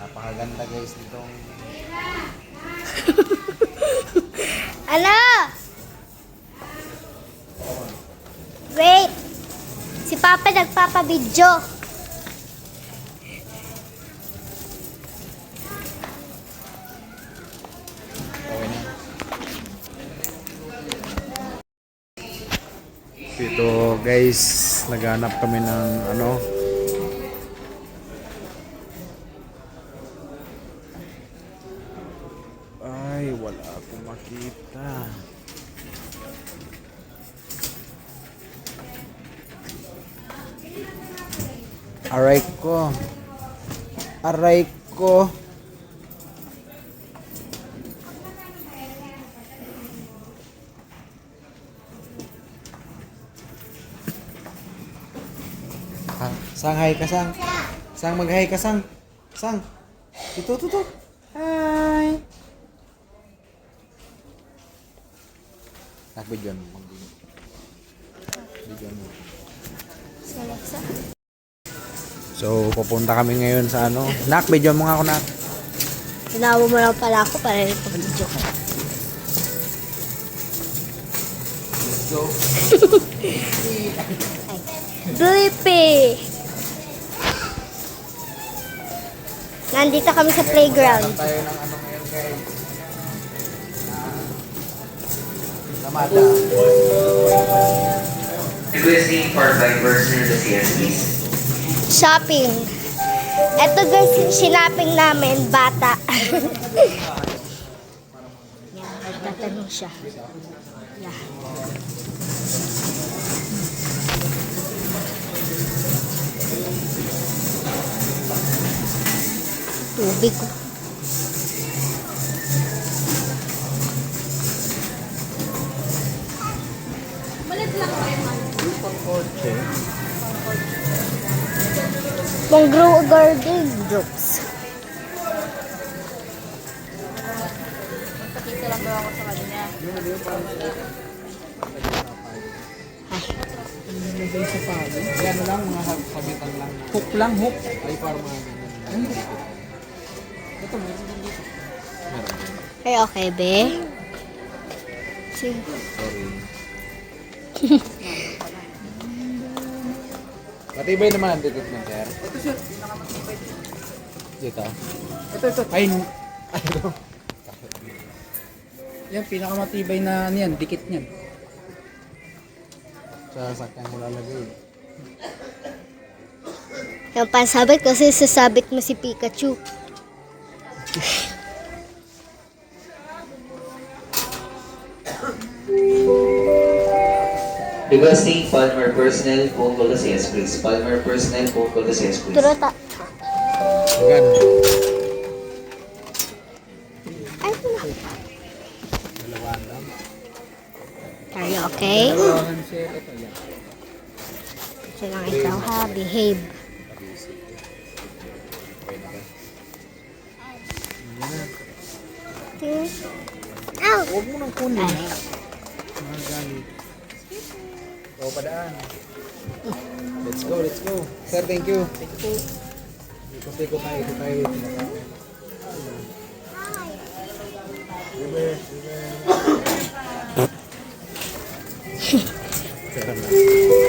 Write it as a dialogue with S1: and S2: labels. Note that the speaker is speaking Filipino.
S1: Napakaganda guys nitong
S2: Ano? Wait. Si Papa nagpapabidyo.
S1: Ito guys, naghanap kami ng ano. Aray ko. Aray ko. Ha? Sang, hi ka, sang. Sang, mag-hi ka, sang. Sang. Ito, ito, ito. Hi. Nakbidyon mo. mag- Bidyon mo.
S2: Si Alexa.
S1: So, pupunta kami ngayon sa ano. Nak, bidyon mo nga ako, nak.
S2: Tinawa mo lang pala ako para.
S1: Let's go.
S2: Blippi! Nandito kami sa playground.
S1: tayo ng ano ngayon, guys. Ah, Namada.
S3: Requesting for five person to CS please.
S2: Shopping. Ito guys, sinaping namin, bata. Yan, nagtatanong siya. Yeah. Tubig. Pang grow a garden. Jokes.
S4: Pakita lang daw ako sa kanya.
S1: Yan lang, mga sabitan lang.
S4: Hook lang, hook.
S1: Ay, parang mga ganyan. Ito, meron din dito. Meron din.
S2: Ay, okay, be. Sige.
S1: Sorry. Matibay naman ang dikit ng sir.
S4: Ito sir, pinakamatibay.
S1: Dito.
S4: Ito, ito.
S1: Ay, ay, ito.
S4: Yan, pinakamatibay na ano yan, dikit niyan.
S1: Sa sakyan mo lalagay.
S2: Yung pansabit kasi sasabit mo si Pikachu.
S3: Requesting Palmer personnel phone call to CS please. Palmer personnel phone call to CS please.
S2: Turota.
S1: Gan.
S2: Ay. Are you okay?
S4: Ito
S2: lang ikaw ha. Behave. Ow!
S1: Huwag mo nang kunin. Ikaw padaan. Let's go, let's go. Sir, thank you. Thank you. Ikot-ikot tayo, ikot tayo. River, river. Sir, na.